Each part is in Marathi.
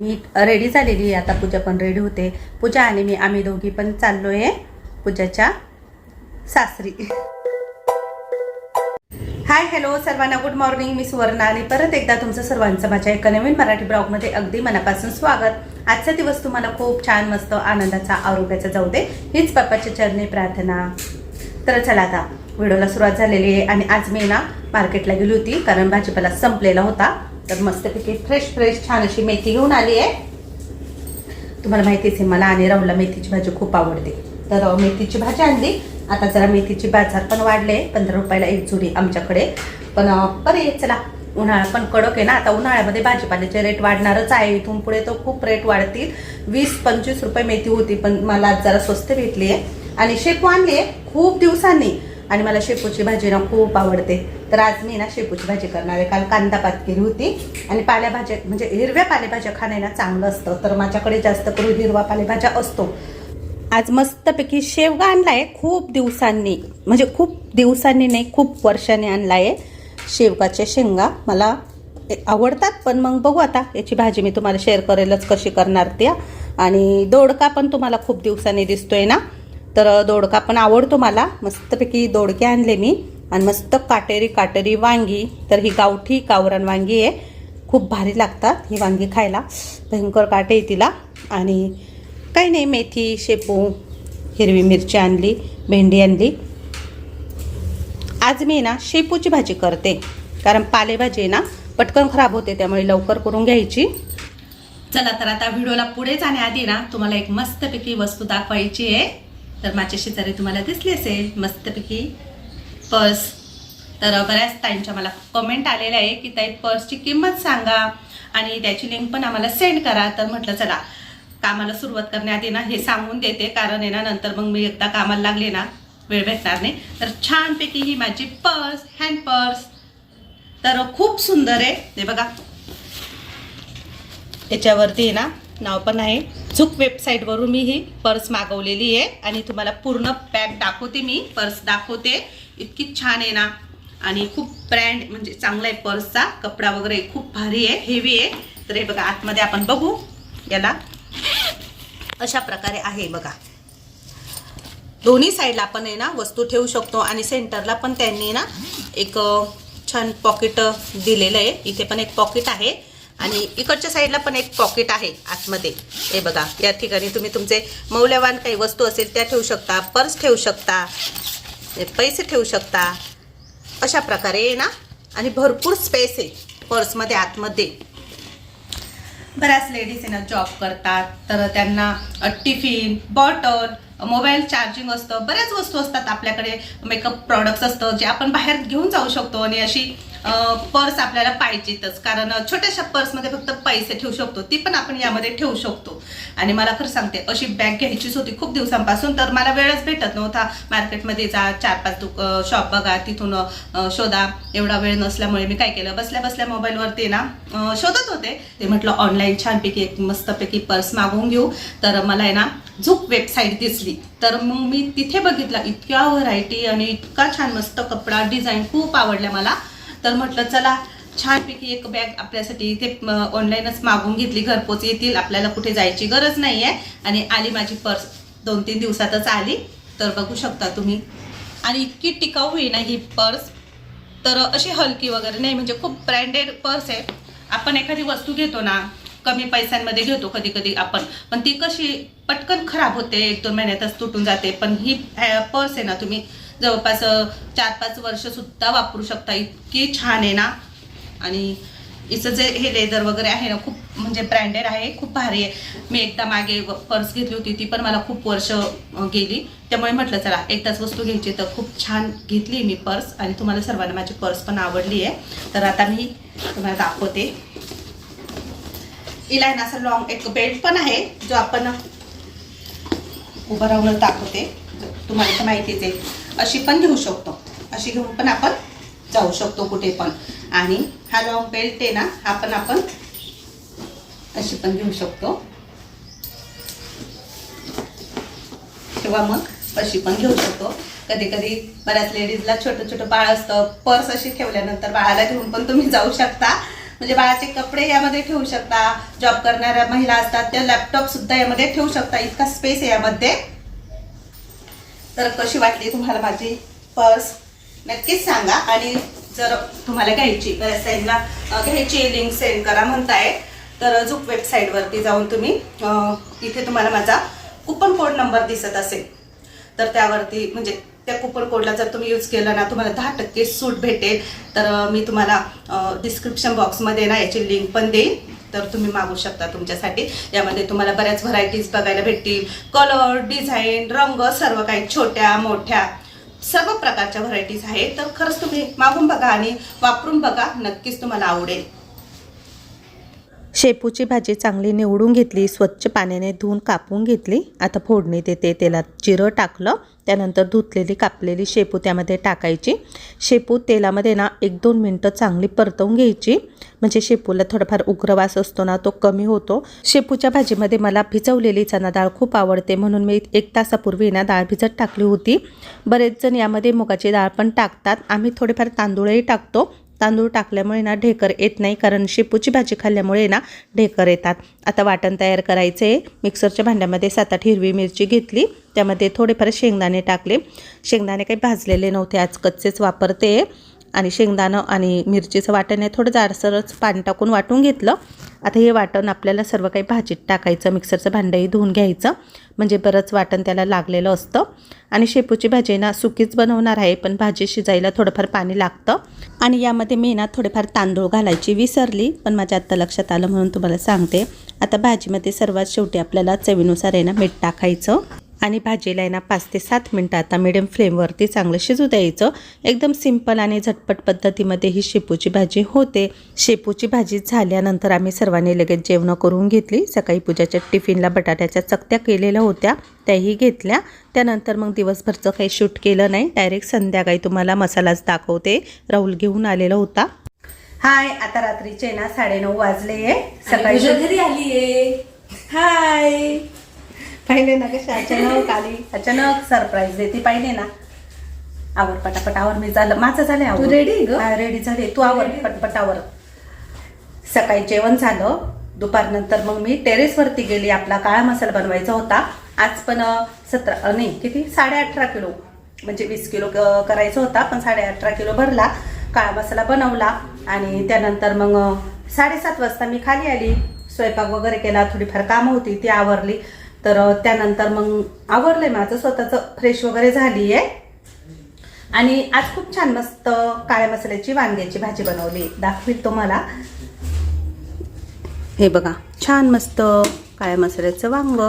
मी रेडी झालेली आहे. आता पूजा पण रेडी होते. पूजा आणि मी आम्ही दोघी पण चाललो आहे पूजाच्या सासरी. हाय हॅलो सर्वांना. गुड मॉर्निंग मी सुवर्णा आणि परत एकदा तुमचं सर्वांचं माझ्या एका नवीन मराठी ब्लॉगमध्ये अगदी मनापासून स्वागत. आजचा दिवस तुम्हाला खूप छान मस्त आनंदाचा आरोग्याचा जाऊ दे. हीच बाप्पाच्या चरणी प्रार्थना. तर चला आता व्हिडिओला सुरुवात झालेली आहे. आणि आज मी ना मार्केटला गेली होती कारण भाजीपाला संपलेला होता. तर मस्तपैकी फ्रेश फ्रेश छान अशी मेथी घेऊन आली आहे. तुम्हाला माहितीच आहे मला आणि राहुलला मेथीची भाजी खूप आवडते. तर मेथीची भाजी आणली. आता जरा मेथीची बाजार पण वाढले पंधरा रुपयाला एक जुडी आमच्याकडे. पण बरे बरं चला. उन्हाळा पण कडक आहे ना आता उन्हाळ्यामध्ये भाजीपाल्याचे रेट वाढणारच आहे. इथून पुढे तर खूप रेट वाढतील. वीस पंचवीस रुपये मेथी होती पण मला आज जरा स्वस्त भेटली आहे. आणि शेपू आणली आहे खूप दिवसांनी. आणि मला शेपूची भाजी ना खूप आवडते. तर आज मी ना शेपूची भाजी करणार आहे. काल कांदा पात केली होती. आणि पालेभाज्या म्हणजे हिरव्या पालेभाज्या खाणे ना चांगलं असतं. तर माझ्याकडे जास्त करून हिरवा पालेभाज्या असतो. आज मस्तपैकी शेवगा आणला आहे खूप दिवसांनी म्हणजे खूप दिवसांनी नाही खूप वर्षांनी आहे शेवगाच्या शेंगा. मला आवडतात पण मग बघू आता. याची भाजी मी तुम्हाला शेअर करेलच कशी करणार त्या. आणि दोडका पण तुम्हाला खूप दिवसांनी दिसतोय ना. तर दोडका पण आवडतो मला. मस्तपैकी दोडके आणले मी. आणि मस्त काटेरी काटेरी वांगी. तर ही गावठी कावरान वांगी आहे. खूप भारी लागतात ही वांगी खायला. भयंकर काटे आहे तिला. आणि काही नाही मेथी शेपू हिरवी मिरची आणली भेंडी आणली. आज मी ना शेपूची भाजी करते. कारण पालेभाजी आहे ना पटकन खराब होते त्यामुळे लवकर करून घ्यायची. चला तर आता व्हिडिओला पुढे जाण्याआधी ना तुम्हाला एक मस्तपैकी वस्तू दाखवायची आहे. तर माझ्या शेजारी तुम्हाला दिसली असेल मस्तपैकी पर्स तर बऱ्याच ताईंच्या मला कमेंट आलेल्या आहे की ताई पर्सची किंमत सांगा आणि त्याची लिंक पण आम्हाला सेंड करा. तर म्हटलं चला कामाला सुरुवात करण्याआधी ना हे सांगून देते. कारण आहे ना नंतर मग मी एकदा कामाला लागले ना वेळ भेटणार नाही. तर छानपैकी ही माझी पर्स हँड पर्स तर खूप सुंदर आहे. ते बघा. याच्यावरती आहे ना नाव पण आहे. झुक वेबसाईटवरून मी ही पर्स मागवलेली आहे आणि तुम्हाला पूर्ण पॅक दाखवते मी. पर्स दाखवते. इतकी छान आहे ना. आणि खूप ब्रँड म्हणजे चांगला आहे पर्सचा. कपडा वगैरे खूप भारी आहे. हेवी आहे. तर हे बघा आतमध्ये आपण बघू. याला अशा प्रकारे आहे बघा. दोन्ही साईडला आपण आहे ना वस्तू ठेवू शकतो. आणि सेंटरला पण त्यांनी ना एक छान पॉकेट दिलेलं आहे. इथे पण एक पॉकेट आहे. आणि इकडच्या साईडला पण एक पॉकेट आहे आतमध्ये. हे बघा या ठिकाणी तुम्ही तुमचे मौल्यवान काही वस्तू असेल त्या ठेवू शकता पर्स ठेवू शकता पैसे ठेवू शकता. अशा प्रकारे आहे ना आणि भरपूर स्पेस आहे पर्समध्ये आतमध्ये. बऱ्याच लेडीज आहे ना जॉब करतात. तर त्यांना टिफिन बॉटल मोबाईल चार्जिंग असतं बऱ्याच वस्तू असतात आपल्याकडे. मेकअप प्रॉडक्ट्स असतं जे आपण बाहेर घेऊन जाऊ शकतो आणि अशी पर्स आपल्याला पाहिजेतच. कारण छोट्याशा पर्समध्ये फक्त पैसे ठेवू शकतो ती पण आपण यामध्ये ठेवू शकतो. आणि मला खरं सांगते अशी बॅग घ्यायचीच होती खूप दिवसांपासून तर मला वेळच भेटत नव्हता. मार्केटमध्ये जा चार पाच दुक शॉप बघा तिथून शोधा. एवढा वेळ नसल्यामुळे मी काय केलं बसल्या बसल्या मोबाईलवरती ना शोधत होते. ते म्हटलं ऑनलाईन छानपैकी एक मस्तपैकी पर्स मागवून घेऊ. तर मला आहे ना झुक वेबसाईट दिसली. तर मग मी तिथे बघितला इतक्या व्हरायटी आणि इतका छान मस्त कपडा डिझाईन खूप आवडल्या मला. तर म्हटलं चला छानपैकी एक बॅग आपल्यासाठी इथे ऑनलाईनच मागवून घेतली घरपोच येतील आपल्याला कुठे जायची गरज नाही आहे आणि आली माझी पर्स दोन तीन दिवसातच आली. तर बघू शकता तुम्ही. आणि इतकी टिकाऊ होई ना ही पर्स. तर अशी हलकी वगैरे नाही म्हणजे खूप ब्रँडेड पर्स आहे. आपण एखादी वस्तू घेतो ना कमी पैशांमध्ये घेतो कधी कधी आपण. पण ती कशी पटकन खराब होते एक दोन महिन्यातच तुटून जाते. पण ही पर्स आहे ना तुम्ही जवळपास चार पाच वर्ष सुद्धा वापरू शकता. इतकी छान आहे ना. आणि हिचं जे हे लेदर वगैरे आहे ना खूप म्हणजे ब्रँडेड आहे खूप भारी आहे. मी एकदा मागे पर्स घेतली होती ती पण मला खूप वर्ष गेली. त्यामुळे म्हटलं चला एकदाच वस्तू घ्यायची. तर खूप छान घेतली मी पर्स आणि तुम्हाला सर्वांना माझी पर्स पण आवडली आहे. तर आता मी तुम्हाला दाखवते. हिला आहे ना असं लॉंग एक बेल्ट पण आहे जो आपण उभं राहून दाखवते. तुम्हाला तर माहितीच आहे. अशी पण घेऊ शकतो. अशी घेऊन पण आपण जाऊ शकतो कुठे पण. आणि हा लॉंग बेल्ट आहे ना हा पण आपण अशी पण घेऊ शकतो. किंवा मग अशी पण घेऊ शकतो. कधी कधी बऱ्याच लेडीजला छोटं छोटं बाळ असतं. पर्स अशी ठेवल्यानंतर बाळाला घेऊन पण तुम्ही जाऊ शकता. म्हणजे बाळाचे कपडे यामध्ये ठेवू शकता जॉब करणाऱ्या महिला असतात त्या लॅपटॉप सुद्धा यामध्ये ठेवू शकता. इतका स्पेस आहे यामध्ये. तर कशी वाटली तुम्हाला माझी पर्स नक्कीच सांगा. आणि जर तुम्हाला घ्यायची साईडला घ्यायची लिंक सेंड करा म्हणताय तर झुक वेबसाईटवरती जाऊन तुम्ही इथे तुम्हाला माझा कुपन कोड नंबर दिसत असेल. तर त्यावरती म्हणजे त्या कुपन कोडला जर तुम्ही यूज केलं ना तुम्हाला दहा टक्के सूट भेटेल. तर मी तुम्हाला डिस्क्रिप्शन बॉक्समध्ये ना याची लिंक पण देईन. तर तुम्ही मागू शकता तुमच्यासाठी. यामध्ये तुम्हाला बऱ्याच व्हरायटीज बघायला भेटतील. कलर डिझाईन रंग सर्व काही छोट्या मोठ्या सर्व प्रकारच्या व्हरायटीज आहेत. तर खरंच तुम्ही मागून बघा आणि वापरून बघा. नक्कीच तुम्हाला आवडेल. शेपूची भाजी चांगली निवडून घेतली स्वच्छ पाण्याने धुवून कापून घेतली. आता फोडणी देते. तेलात जिरं टाकलं. त्यानंतर धुतलेली कापलेली शेपू त्यामध्ये टाकायची. शेपू तेलामध्ये ना एक दोन मिनटं चांगली परतवून घ्यायची. म्हणजे शेपूला थोडाफार उग्रवास असतो ना तो कमी होतो. शेपूच्या भाजीमध्ये मला भिजवलेली चना डाळ खूप आवडते. म्हणून मी एक तासापूर्वी ना डाळ भिजत टाकली होती. बरेच जण यामध्ये मुगाची डाळ पण टाकतात. आम्ही थोडेफार तांदूळही टाकतो. तांदूळ टाकल्यामुळे ना ढेकर येत नाही कारण शेपूची भाजी खाल्ल्यामुळे ना ढेकर येतात. आता वाटण तयार करायचं. आहे मिक्सरच्या भांड्यामध्ये सात आठ हिरवी मिरची घेतली. त्यामध्ये थोडेफार शेंगदाणे टाकले. शेंगदाणे काही भाजलेले नव्हते. आज कच्चेच वापरते. आणि शेंगदाणं आणि मिरचीचं वाटण आहे थोडं जाडसरच पाणी टाकून वाटून घेतलं. आता हे वाटण आपल्याला सर्व काही भाजीत टाकायचं मिक्सरचं भांडंही धुवून घ्यायचं. म्हणजे बरंच वाटण त्याला लागलेलं असतं. आणि शेपूची भाजी ना सुकीच बनवणार आहे पण भाजी शिजायला थोडंफार पाणी लागतं. आणि यामध्ये मी ना थोडेफार तांदूळ घालायची विसरली पण माझ्या आत्ता लक्षात आलं म्हणून तुम्हाला सांगते. आता भाजीमध्ये सर्वात शेवटी आपल्याला चवीनुसार आहे ना मीठ टाकायचं. आणि भाजीला आहे ना पाच ते सात मिनटं आता मिडियम फ्लेमवरती चांगलं शिजू द्यायचं. एकदम सिंपल आणि झटपट पद्धतीमध्ये ही शेपूची भाजी होते. शेपूची भाजी झाल्यानंतर आम्ही सर्वांनी लगेच जेवणं करून घेतली. सकाळी पूजाच्या टिफिनला बटाट्याच्या चकत्या केलेल्या होत्या त्याही घेतल्या. त्यानंतर मग दिवसभरचं काही शूट केलं नाही. डायरेक्ट संध्याकाळी तुम्हाला मसालाच दाखवते. राहुल घेऊन आलेला होता. हाय आता रात्रीचे ना साडेनऊ वाजले आहे. सकाळी घरी आलीये. हाय. पाहिले ना कशी अचानक आली. अचानक सरप्राईज देते पाहिले ना. आवर पटापट आवर. मी झालं माझं झालं तू ready ग? रेडी झाले. तू आवर पटपट आवर. सकाळी जेवण झालं. दुपारनंतर मग मी टेरेसवरती गेली. आपला काळा मसाला बनवायचा होता. आज पण सतरा नाही किती? साडे अठरा किलो. म्हणजे वीस किलो करायचा होता पण साडे अठरा किलो भरला. काळा मसाला बनवला. आणि त्यानंतर मग साडेसात वाजता मी खाली आली. स्वयंपाक वगैरे केला. थोडीफार कामं होती ती आवरली. तर त्यानंतर मग आवरलंय माझं स्वतःचं फ्रेश वगैरे झाली आहे आणि आज खूप छान मस्त काळ्या मसाल्याची वांग्याची भाजी बनवली. दाखवील तुम्हाला हे बघा छान मस्त काळ्या मसाल्याचं वांग.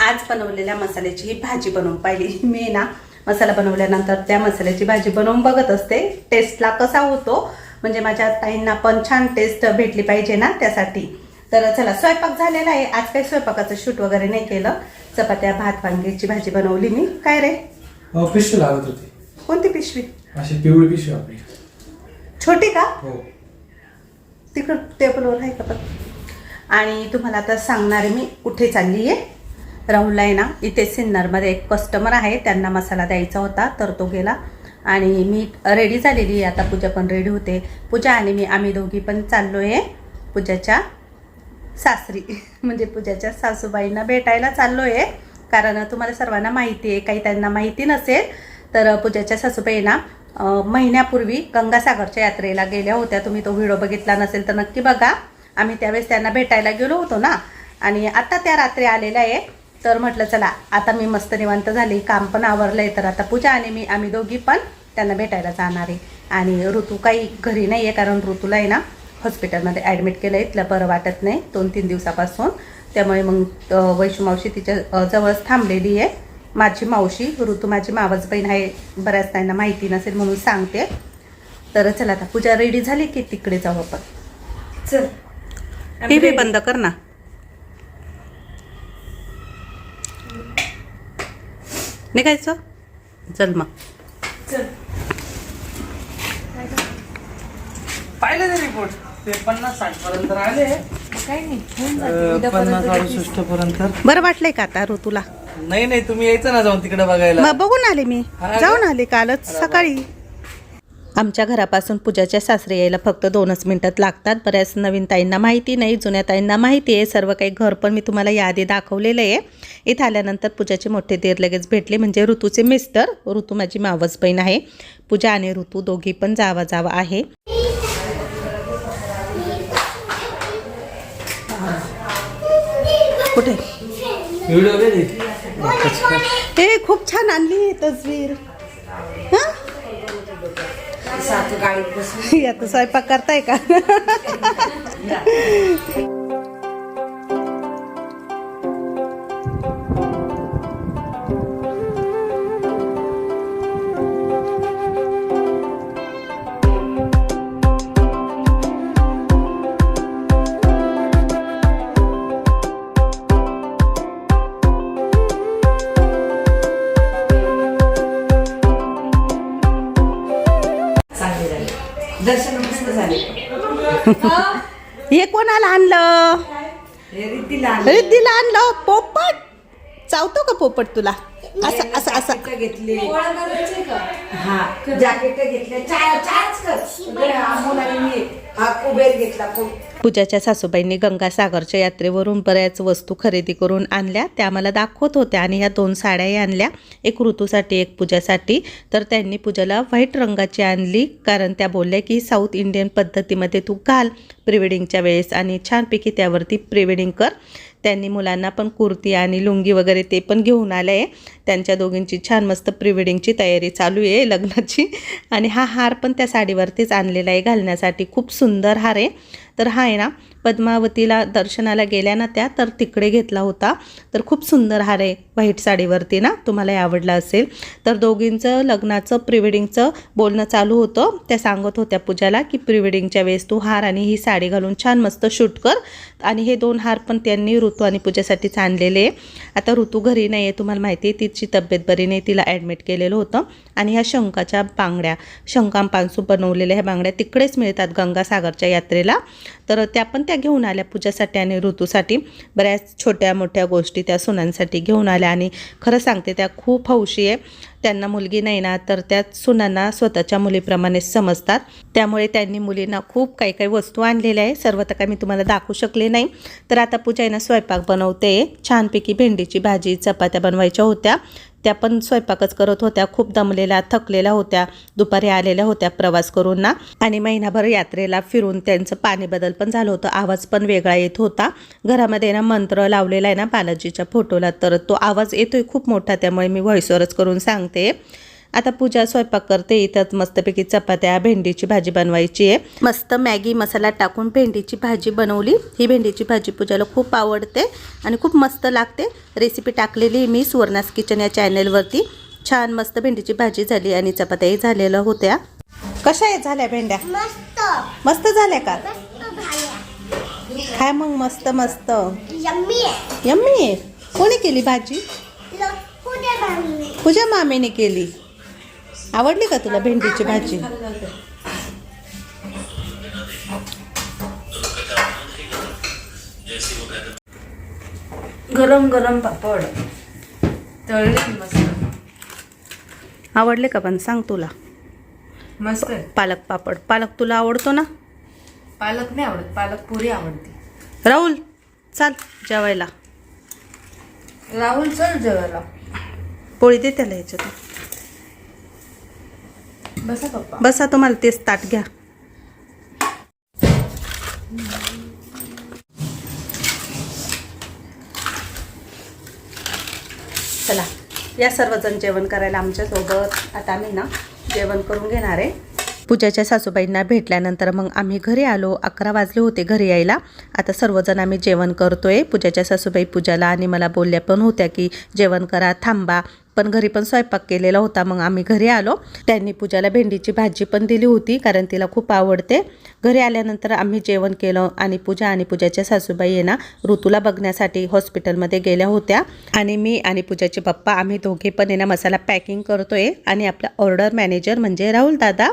आज बनवलेल्या मसाल्याची ही भाजी बनवून पाहिली. मी ना मसाला बनवल्यानंतर त्या मसाल्याची भाजी बनवून बघत असते. टेस्टला कसा होतो? म्हणजे माझ्या ताईंना पण छान टेस्ट भेटली पाहिजे ना त्यासाठी. तर चला स्वयंपाक झालेला आहे. आज काही स्वयंपाकाचं शूट वगैरे नाही केलं. चपात्या भात वांग्याची भाजी बनवली मी. काय रे? पिशवी लागत होती. कोणती पिशवी? अशी पिवळी पिशवी आपली. छोटी का? हो. तिकडं टेबलवर आहे का पण आणि तुम्हाला आता सांगणार आहे मी कुठे चालली आहे. राहुलला आहे ना इथे सिन्नरमध्ये एक कस्टमर आहे. त्यांना मसाला द्यायचा होता तर तो गेला. आणि मी रेडी झालेली आहे. आता पूजा पण रेडी होते. पूजा आणि मी आम्ही दोघी पण चाललो आहे पूजाच्या सासरी म्हणजे पूजाच्या सासूबाईंना भेटायला चाललो आहे कारण तुम्हाला सर्वांना माहिती आहे काही त्यांना माहिती नसेल तर पूजाच्या सासूबाईंना महिन्यापूर्वी गंगासागरच्या यात्रेला गेल्या होत्या. तुम्ही तो व्हिडिओ बघितला नसेल तर नक्की बघा. आम्ही त्यावेळेस त्यांना भेटायला गेलो होतो ना. आणि आता त्या रात्री आलेल्या आहे. तर म्हटलं चला आता मी मस्त निवांत झाली. काम पण आवरलं आहे तर आता पूजा आणि मी आम्ही दोघी पण त्यांना भेटायला जाणार आहे. आणि ऋतू काही घरी नाही आहे कारण ऋतूला आहे ना हॉस्पिटलमध्ये ॲडमिट केलं आहे. तिला बरं वाटत नाही दोन तीन दिवसापासून. त्यामुळे मग वैशू मावशी तिच्या जवळच थांबलेली आहे. माझी मावशी ऋतू माझी मावस बहीण आहे बऱ्याच त्यांना माहिती नसेल म्हणून सांगते. तर चला आता पूजा रेडी झाली की तिकडे जाऊ आपण? चल. टी व्ही बंद कर ना. निघायचं? चल मग. चल. पाहिले रिपोर्ट ते पन्नास साठ पर्यंत आले काय नाही होऊन जाते. उद्या पन्नास परत अडुसष्ट पर्यंत. बरं वाटलंय का आता ऋतूला? नाही नाही तुम्ही यायचं ना जाऊन तिकडे बघायला. मग बघून आले मी. हा का? जाऊन आले कालच. सकाळी. आमच्या घरापासून पूजाच्या सासरे यायला फक्त दोनच मिनटात लागतात. बऱ्याच नवीन ताईंना माहिती नाही जुन्या ताईंना माहिती आहे. सर्व काही घर पण मी तुम्हाला यादी दाखवलेलं आहे. इथं आल्यानंतर पूजाचे मोठे देर लगेच भेटले. म्हणजे ऋतूचे मिस्टर ऋतू माझी मावस बहीण आहे. पूजा आणि ऋतू दोघी पण जावा जावा आहे. कुठे? व्हिडिओ हे खूप छान आणली तस्वीर. हां? बसून. आता स्वयंपाक करताय का? हे रीतीला आणले. रिद्धीला आणलं पोपट चावतो का पोपट तुला? असं असं असं. जॅकेटं घेतले. हा जॅकेट घेतले चाय चायच कर. इकडे अमोल आणि मी हा कुबेर घेतला खूप पूजाच्या सासूबाईंनी गंगासागरच्या यात्रेवरून बऱ्याच वस्तू खरेदी करून आणल्या. त्या आम्हाला दाखवत होत्या आणि ह्या दोन साड्याही आणल्या. एक ऋतूसाठी एक पूजासाठी. तर त्यांनी पूजाला व्हाईट रंगाची आणली. कारण त्या बोलल्या की साऊथ इंडियन पद्धतीमध्ये तू घाल प्रिवेडिंगच्या वेळेस आणि छानपैकी त्यावरती प्रिवेडिंग कर. त्यांनी मुलांना पण कुर्ती आणि लुंगी वगैरे ते पण घेऊन आले आहे. त्यांच्या दोघींची छान मस्त प्रिवेडिंगची तयारी चालू आहे लग्नाची. आणि हा हार पण त्या साडीवरतीच आणलेला आहे घालण्यासाठी. खूप सुंदर हार आहे. तर हा आहे ना पद्मावतीला दर्शनाला गेल्या ना त्या तर तिकडे घेतला होता. तर खूप सुंदर हार आहे व्हाईट साडीवरती ना तुम्हालाही आवडला असेल. तर दोघींचं लग्नाचं प्रिवेडिंगचं बोलणं चालू होतं. त्या सांगत होत्या पूजाला की प्रिवेडिंगच्या वेळेस तू हार आणि ही साडी घालून छान मस्त शूट कर. आणि हे दोन हार पण त्यांनी ऋतू आणि पूजासाठीच आणलेले. आहे आता ऋतू घरी नाही आहे तुम्हाला माहिती आहे तिची तब्येत बरी नाही तिला ॲडमिट केलेलं होतं. आणि ह्या शंकाच्या बांगड्या शंकांपासून बनवलेल्या ह्या बांगड्या तिकडेच मिळतात गंगासागरच्या यात्रेला. तर त्या पण त्या घेऊन आल्या पूजासाठी आणि ऋतूसाठी. बऱ्याच छोट्या मोठ्या गोष्टी त्या सुनांसाठी घेऊन आल्या आणि खरं सांगते त्या खूप हौशी आहे. त्यांना मुलगी नाही ना तर त्या सुनांना स्वतःच्या मुलीप्रमाणे समजतात. त्यामुळे त्यांनी मुलींना खूप काही काही वस्तू आणलेल्या आहे. सर्व तर काय मी तुम्हाला दाखवू शकले नाही. तर आता पूजा आहे स्वयंपाक बनवते. छानपैकी भेंडीची भाजी चपात्या बनवायच्या होत्या. त्या पण स्वयंपाकच करत होत्या खूप दमलेल्या थकलेल्या होत्या दुपारी आलेल्या होत्या प्रवास करून ना. आणि महिनाभर यात्रेला फिरून त्यांचं पाणी बदल पण झालं होतं आवाज पण वेगळा येत होता. घरामध्ये ना मंत्र लावलेला आहे ना बालाजीच्या फोटोला तर तो आवाज येतोय खूप मोठा त्यामुळे मी व्हॉइसवरच करून सांगते. आता पूजा स्वयंपाक करते. इथंच मस्तपैकी चपात्या भेंडीची भाजी बनवायची आहे. मस्त मॅगी मसाला टाकून भेंडीची भाजी बनवली. ही भेंडीची भाजी पूजाला खूप आवडते आणि खूप मस्त लागते. रेसिपी टाकलेली मी सुवर्णास किचन या चॅनेलवरती छान मस्त भेंडीची भाजी झाली आणि चपात्याही झालेल्या होत्या. कशा आहेत झाल्या भेंड्या? मस्त. मस्त झाल्या का? काय मग मस्त मस्त. यम्मी आहे. यम्मी आहे. कोणी केली भाजी? पूजा मामीने केली. आवडली का तुला भेंडीची भाजी? गरम गरम पापड. तळले मस्त. आवडले का पण? सांग तुला. मस्त. पालक पापड. पालक तुला आवडतो ना? पालक नाही आवडत. पालक पुरी आवडते. राहुल चाल जेवायला. राहुल चल जेवायला. पोळी दे त्याला याच्यात. बसा पप्पा. बसा तुम्हाला तेच ताट घ्या. चला या सर्वजण जेवण करायला आमच्यासोबत. आता आम्ही ना जेवण करून घेणार आहे. पूजाच्या सासूबाईंना भेटल्यानंतर मग आम्ही घरी आलो. अकरा वाजले होते घरी यायला. आता सर्वजण आम्ही जेवण करतोय. पूजाच्या सासूबाई पूजाला आणि मला बोलल्या पण होत्या की जेवण करा थांबा. पण घरी पण स्वयंपाक केलेला होता. मग आम्ही घरी आलो. त्यांनी पूजाला भेंडीची भाजी पण दिली होती कारण तिला खूप आवडते. घरी आल्यानंतर आम्ही जेवण केलं आणि पूजा आणि पूजाच्या सासूबाई आहे ना ऋतूला बघण्यासाठी हॉस्पिटलमध्ये गेल्या होत्या. आणि मी आणि पूजाचे पप्पा आम्ही दोघे पण आहे ना मसाला पॅकिंग करतोय. आणि आपला ऑर्डर मॅनेजर म्हणजे राहुल दादा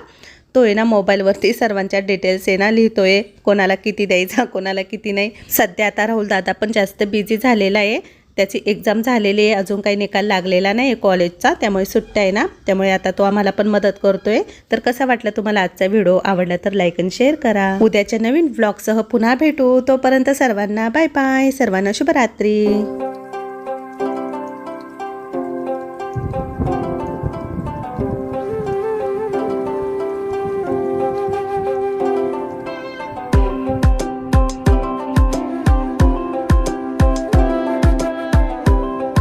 तो आहे ना मोबाईलवरती सर्वांच्या डिटेल्स आहे ना लिहितोय. कोणाला किती द्यायचा कोणाला किती नाही. सध्या आता राहुल दादा पण जास्त बिझी झालेला आहे. त्याची एक्झाम झालेली आहे. अजून काही निकाल लागलेला नाही आहे कॉलेजचा त्यामुळे सुट्ट्या आहे ना. त्यामुळे आता तो आम्हाला पण मदत करतोय. तर कसा वाटला तुम्हाला आजचा व्हिडिओ आवडला तर लाईक आणि शेअर करा. उद्याच्या नवीन व्लॉगसह पुन्हा भेटू. तोपर्यंत सर्वांना बाय बाय सर्वांना शुभरात्री.